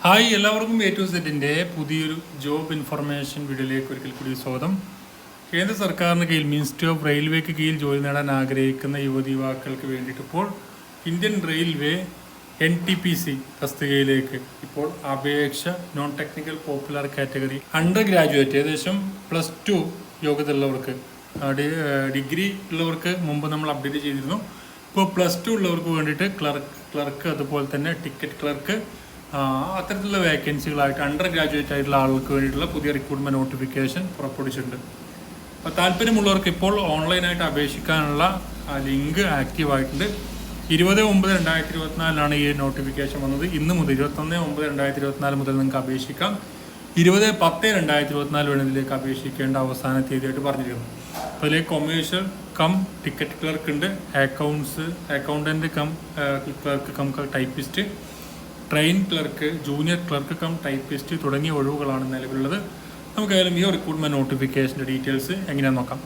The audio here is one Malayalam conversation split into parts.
ഹായ് എല്ലാവർക്കും എ ടു സെറ്റിന്റെ പുതിയൊരു ജോബ് ഇൻഫർമേഷൻ വീഡിയോയിലേക്ക് ഒരിക്കൽ കൂടി സ്വാഗതം. കേന്ദ്ര സർക്കാരിന് കീഴിൽ മിനിസ്ട്രി ഓഫ് റെയിൽവേക്ക് കീഴിൽ ജോലി നേടാൻ ആഗ്രഹിക്കുന്ന യുവതി യുവാക്കൾക്ക് വേണ്ടിയിട്ട് ഇപ്പോൾ Indian railway N T P C തസ്തികയിലേക്ക് ഇപ്പോൾ അപേക്ഷ non technical popular category undergraduate ഏകദേശം പ്ലസ് ടു യോഗ്യത ഉള്ളവർക്ക് ഡിഗ്രി ഉള്ളവർക്ക് മുമ്പ് നമ്മൾ അപ്ഡേറ്റ് ചെയ്തിരുന്നു. ഇപ്പോൾ പ്ലസ് ടു ഉള്ളവർക്ക് വേണ്ടിയിട്ട് ക്ലർക്ക് ക്ലർക്ക് അതുപോലെ തന്നെ ടിക്കറ്റ് ക്ലർക്ക് അത്തരത്തിലുള്ള വേക്കൻസികളായിട്ട് അണ്ടർ ഗ്രാജുവേറ്റ് ആയിട്ടുള്ള ആൾക്ക് വേണ്ടിയിട്ടുള്ള പുതിയ റിക്രൂട്ട്മെന്റ് നോട്ടിഫിക്കേഷൻ പുറപ്പെടുവിച്ചിട്ടുണ്ട്. അപ്പോൾ താല്പര്യമുള്ളവർക്ക് ഇപ്പോൾ ഓൺലൈനായിട്ട് അപേക്ഷിക്കാനുള്ള ലിങ്ക് ആക്റ്റീവ് ആയിട്ടുണ്ട്. ഇരുപത് ഒമ്പത് രണ്ടായിരത്തി ഇരുപത്തിനാലിലാണ് ഈ നോട്ടിഫിക്കേഷൻ വന്നത്. ഇന്ന് മുതൽ ഇരുപത്തൊന്ന് ഒമ്പത് രണ്ടായിരത്തി ഇരുപത്തിനാല് മുതൽ നിങ്ങൾക്ക് അപേക്ഷിക്കാം. ഇരുപത് പത്ത് രണ്ടായിരത്തി ഇരുപത്തിനാല് വരെ ഇതിലേക്ക് അപേക്ഷിക്കേണ്ട അവസാന തീയതിയായിട്ട് പറഞ്ഞിരുന്നു അപ്പോൾ കൊമേഴ്ഷ്യൽ കം ടിക്കറ്റ് ക്ലർക്ക് ഉണ്ട്. Accounts accountant cum clerk cum typist train clerk junior clerk cum typist തുടങ്ങിയ ഒഴിവുകളാണ് നിലവിലുള്ളത്. നമുക്കായാലും ഈ റിക്രൂട്ട്മെന്റ് നോട്ടിഫിക്കേഷന്റെ ഡീറ്റെയിൽസ് എങ്ങനെയാണെന്ന് നോക്കാം.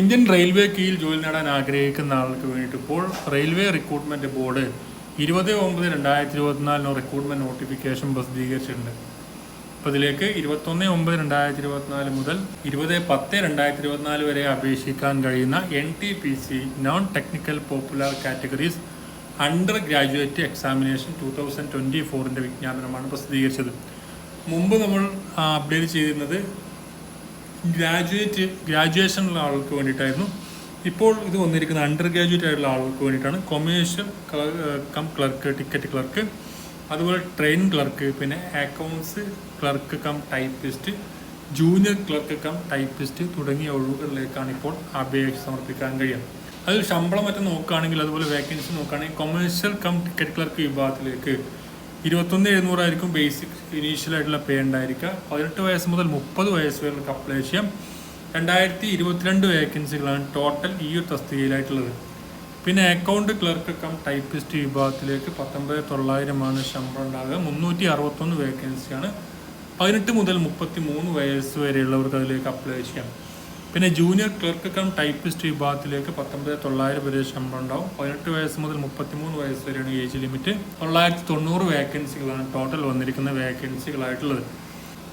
ഇന്ത്യൻ റെയിൽവേ കീഴിൽ ജോലി നേടാൻ ആഗ്രഹിക്കുന്ന ആൾക്ക് വേണ്ടിയിട്ട് ഇപ്പോൾ റെയിൽവേ റിക്രൂട്ട്മെന്റ് ബോർഡ് ഇരുപത് ഒമ്പത് രണ്ടായിരത്തി ഇരുപത്തിനാലിന് റിക്രൂട്ട്മെന്റ് നോട്ടിഫിക്കേഷൻ പ്രസിദ്ധീകരിച്ചിട്ടുണ്ട്. അപ്പോൾ ഇതിലേക്ക് ഇരുപത്തൊന്ന് ഒമ്പത് രണ്ടായിരത്തി ഇരുപത്തിനാല് മുതൽ ഇരുപത് പത്ത് രണ്ടായിരത്തി ഇരുപത്തിനാല് വരെ അപേക്ഷിക്കാൻ കഴിയുന്ന N T P C non technical popular categories undergraduate examination two thousand twenty ഫോറിന്റെ വിജ്ഞാപനമാണ് പ്രസിദ്ധീകരിച്ചത്. മുമ്പ് നമ്മൾ അപ്ഡേറ്റ് ചെയ്തിരുന്നത് ഗ്രാജുവേറ്റ് ഗ്രാജുവേഷനുള്ള ആൾക്ക് വേണ്ടിയിട്ടായിരുന്നു. ഇപ്പോൾ ഇത് വന്നിരിക്കുന്ന അണ്ടർ ഗ്രാജുവേറ്റ് ആയിട്ടുള്ള ആൾക്ക് വേണ്ടിയിട്ടാണ്. Commercial cum clerk ticket clerk അതുപോലെ ട്രെയിൻ ക്ലർക്ക് പിന്നെ accounts clerk cum typist junior clerk cum typist തുടങ്ങിയ ഒഴിവുകളിലേക്കാണ് ഇപ്പോൾ അപേക്ഷ സമർപ്പിക്കാൻ കഴിയുക. അതിൽ ശമ്പളം മറ്റും നോക്കുകയാണെങ്കിൽ അതുപോലെ വേക്കൻസി നോക്കുകയാണെങ്കിൽ കൊമേഴ്ഷ്യൽ കം ടിക്കറ്റ് ക്ലർക്ക് വിഭാഗത്തിലേക്ക് ഇരുപത്തൊന്ന് എഴുന്നൂറായിരിക്കും ബേസിക് ഇനീഷ്യൽ ആയിട്ടുള്ള പേ ഉണ്ടായിരിക്കുക. പതിനെട്ട് വയസ്സ് മുതൽ മുപ്പത് വയസ്സ് വരെ അപ്ലൈ ചെയ്യാം. രണ്ടായിരത്തി ഇരുപത്തിരണ്ട് വേക്കൻസികളാണ് ടോട്ടൽ ഈ ഒരു തസ്തികയിലായിട്ടുള്ളത്. പിന്നെ അക്കൗണ്ട് ക്ലർക്ക് കം ടൈപ്പിസ്റ്റ് വിഭാഗത്തിലേക്ക് പത്തൊമ്പത് തൊള്ളായിരമാണ് ശമ്പളം ഉണ്ടാകുക. മുന്നൂറ്റി അറുപത്തൊന്ന് വേക്കൻസിയാണ് പതിനെട്ട് മുതൽ മുപ്പത്തി മൂന്ന് വയസ്സ് വരെയുള്ളവർക്ക് അതിലേക്ക് അപ്ലൈ ചെയ്യാം. പിന്നെ ജൂനിയർ ക്ലർക്ക് കം ടൈപ്പിസ്റ്റ് വിഭാഗത്തിലേക്ക് പത്തൊമ്പത് തൊള്ളായിരം വരെ ശമ്പളം ഉണ്ടാവും. പതിനെട്ട് വയസ്സ് മുതൽ മുപ്പത്തിമൂന്ന് വയസ്സ് വരെയാണ് ഏജ് ലിമിറ്റ് തൊള്ളായിരത്തി തൊണ്ണൂറ് വേക്കൻസികളാണ് ടോട്ടൽ വന്നിരിക്കുന്ന വേക്കൻസികളായിട്ടുള്ളത്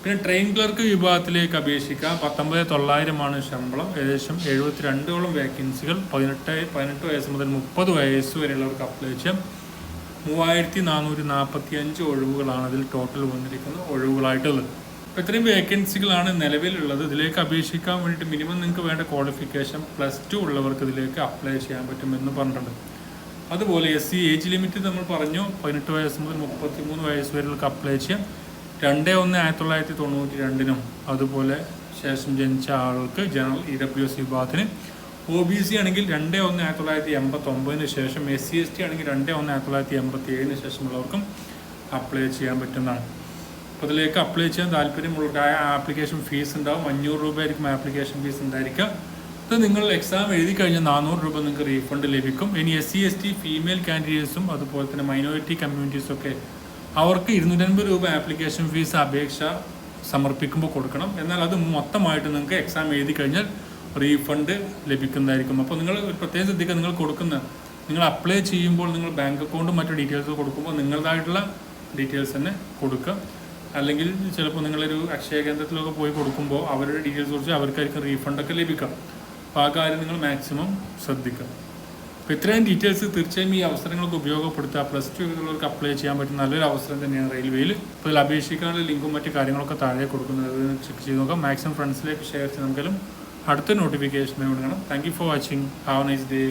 പിന്നെ ട്രെയിൻ ക്ലർക്ക് വിഭാഗത്തിലേക്ക് അപേക്ഷിക്കാം. പത്തൊമ്പത് തൊള്ളായിരമാണ് ശമ്പളം. ഏകദേശം എഴുപത്തിരണ്ടോളം വേക്കൻസികൾ പതിനെട്ട് പതിനെട്ട് വയസ്സ് മുതൽ മുപ്പത് വയസ്സ് വരെയുള്ളവർക്ക് അപ്ലൈ ചെയ്യാം. മൂവായിരത്തി നാനൂറ്റി നാൽപ്പത്തി അഞ്ച് ഒഴിവുകളാണ് അതിൽ ടോട്ടൽ വന്നിരിക്കുന്ന ഒഴിവുകളായിട്ടുള്ളത്. അപ്പോൾ ഇത്രയും വേക്കൻസികളാണ് നിലവിലുള്ളത്. ഇതിലേക്ക് അപേക്ഷിക്കാൻ വേണ്ടിയിട്ട് മിനിമം നിങ്ങൾക്ക് വേണ്ട ക്വാളിഫിക്കേഷൻ പ്ലസ് ടു ഉള്ളവർക്ക് ഇതിലേക്ക് അപ്ലൈ ചെയ്യാൻ പറ്റുമെന്ന് പറഞ്ഞിട്ടുണ്ട്. അതുപോലെ എസ് സി ഏജ് ലിമിറ്റ് നമ്മൾ പറഞ്ഞു. പതിനെട്ട് വയസ്സ് മുതൽ മുപ്പത്തി മൂന്ന് വയസ്സ് വരെയുള്ള അപ്ലൈ ചെയ്യാം. രണ്ട് ഒന്ന് ആയിരത്തി തൊള്ളായിരത്തി തൊണ്ണൂറ്റി രണ്ടിനും അതുപോലെ ശേഷം ജനിച്ച ആൾക്ക് ജനറൽ ഇ ഡബ്ല്യു എസ് വിഭാഗത്തിന് ഒ ബി സി ആണെങ്കിൽ രണ്ട് ഒന്ന് ആയിരത്തി തൊള്ളായിരത്തി എൺപത്തി ഒമ്പതിന് ശേഷം എസ് സി എസ് ടി ആണെങ്കിൽ രണ്ട് ഒന്ന് ആയിരത്തി തൊള്ളായിരത്തി എൺപത്തി ഏഴിന് ശേഷമുള്ളവർക്കും അപ്ലൈ ചെയ്യാൻ പറ്റുന്നതാണ്. അപ്പോൾ ഇതിലേക്ക് അപ്ലൈ ചെയ്യാൻ താല്പര്യമുള്ളതായ ആപ്ലിക്കേഷൻ ഫീസ് ഉണ്ടാവും. അഞ്ഞൂറ് രൂപ ആയിരിക്കും ആപ്ലിക്കേഷൻ ഫീസ് ഉണ്ടായിരിക്കുക. ഇത് നിങ്ങൾ എക്സാം എഴുതി കഴിഞ്ഞാൽ നാനൂറ് രൂപ നിങ്ങൾക്ക് റീഫണ്ട് ലഭിക്കും. ഇനി S C S T female കാൻഡിഡേറ്റ്സും അതുപോലെ തന്നെ മൈനോറിറ്റി കമ്മ്യൂണിറ്റീസും ഒക്കെ അവർക്ക് ഇരുന്നൂറ്റൻപത് രൂപ ആപ്ലിക്കേഷൻ ഫീസ് അപേക്ഷ സമർപ്പിക്കുമ്പോൾ കൊടുക്കണം. എന്നാൽ അത് മൊത്തമായിട്ട് നിങ്ങൾക്ക് എക്സാം എഴുതി കഴിഞ്ഞാൽ റീഫണ്ട് ലഭിക്കുന്നതായിരിക്കും. അപ്പോൾ നിങ്ങൾ പ്രത്യേകം ശ്രദ്ധിക്കുക നിങ്ങൾ കൊടുക്കുന്ന നിങ്ങൾ അപ്ലൈ ചെയ്യുമ്പോൾ നിങ്ങൾ ബാങ്ക് അക്കൗണ്ടും മറ്റു ഡീറ്റെയിൽസ് കൊടുക്കുമ്പോൾ നിങ്ങളുടേതായിട്ടുള്ള ഡീറ്റെയിൽസ് തന്നെ കൊടുക്കുക. അല്ലെങ്കിൽ ചിലപ്പോൾ നിങ്ങളൊരു അക്ഷയ കേന്ദ്രത്തിലൊക്കെ പോയി കൊടുക്കുമ്പോൾ അവരുടെ ഡീറ്റെയിൽസ് കുറിച്ച് അവർക്കായിരിക്കും റീഫണ്ടൊക്കെ ലഭിക്കാം അപ്പോൾ ആ കാര്യം നിങ്ങൾ മാക്സിമം ശ്രദ്ധിക്കുക. അപ്പോൾ ഇത്രയും ഡീറ്റെയിൽസ് തീർച്ചയായും ഈ അവസരങ്ങൾക്ക് ഉപയോഗപ്പെടുത്തുക. പ്ലസ് ടു ഉള്ളവർക്ക് അപ്ലൈ ചെയ്യാൻ പറ്റുന്ന നല്ലൊരു അവസരം തന്നെയാണ് റെയിൽവേയിൽ ഇതിൽ അപേക്ഷിക്കാനുള്ള ലിങ്കും മറ്റു കാര്യങ്ങളൊക്കെ താഴെ കൊടുക്കുന്നത് ചെക്ക് ചെയ്ത് നോക്കാം. മാക്സിമം ഫ്രണ്ട്സിലേക്ക് ഷെയർ ചെയ്ത് അടുത്ത നോട്ടിഫിക്കേഷൻ കൊടുക്കണം thank you for watching have nice day